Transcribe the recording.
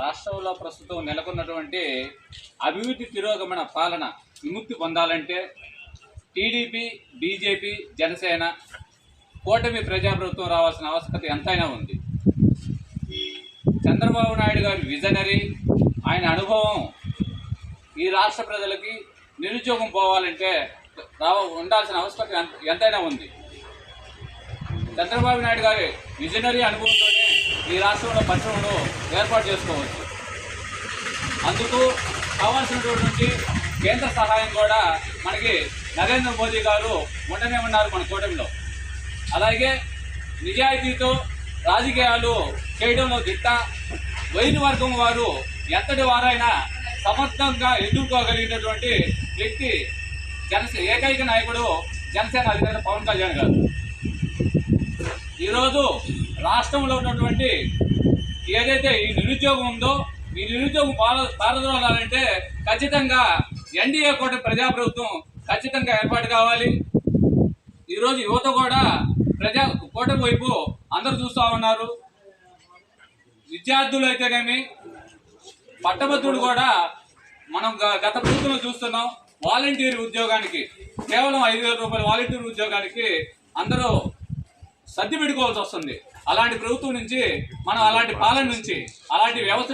రాష్ట్రంలో ప్రస్తుతం నెలకొన్నటువంటి అభివృద్ధి తిరోగమన పాలన విముక్తి పొందాలంటే టీడీపీ బీజేపీ జనసేన కూటమి ప్రజాప్రభుత్వం రావాల్సిన ఆవశ్యకత ఎంతైనా ఉంది. చంద్రబాబు నాయుడు గారి విజనరీ ఆయన అనుభవం ఈ రాష్ట్ర ప్రజలకి నిరుద్యోగం పోవాలంటే రావ ఉండాల్సిన ఆవశ్యకత ఎంతైనా ఉంది. చంద్రబాబు నాయుడు గారి విజనరీ అనుభవంతో ఈ రాష్ట్రంలో పరిశ్రమలు ఏర్పాటు చేసుకోవచ్చు. అందుకు కావాల్సినటువంటి కేంద్ర సహాయం కూడా మనకి నరేంద్ర మోదీ గారు ఉండనే ఉన్నారు మన కూటమిలో. అలాగే నిజాయితీతో రాజకీయాలు చేయడంలో దిట్ట వైద్య వర్గం వారు ఎంతటి వారైనా సమర్థంగా ఎదుర్కోగలిగినటువంటి వ్యక్తి జనసే ఏకైక నాయకుడు జనసేన అధినేత పవన్ కళ్యాణ్ గారు. ఈరోజు రాష్ట్రంలో ఉన్నటువంటి ఏదైతే ఈ నిరుద్యోగం ఉందో ఈ నిరుద్యోగం పాల పారదోలాలంటే ఖచ్చితంగా ఎన్డీఏ కూడా ప్రజాప్రభుత్వం ఖచ్చితంగా ఏర్పాటు కావాలి. ఈరోజు యువత కూడా ప్రజా కూటమి వైపు అందరూ చూస్తూ ఉన్నారు. విద్యార్థులు అయితేనేమి పట్టభద్రులు కూడా మనం గ- గత ప్రభుత్వంలో చూస్తున్నాం వాలంటీర్ ఉద్యోగానికి కేవలం ఐదు వేల రూపాయల వాలంటీర్ ఉద్యోగానికి అందరూ సర్ది పెట్టుకోవాల్సి వస్తుంది. అలాంటి ప్రభుత్వం నుంచి మనం అలాంటి పాలన నుంచి అలాంటి వ్యవస్థ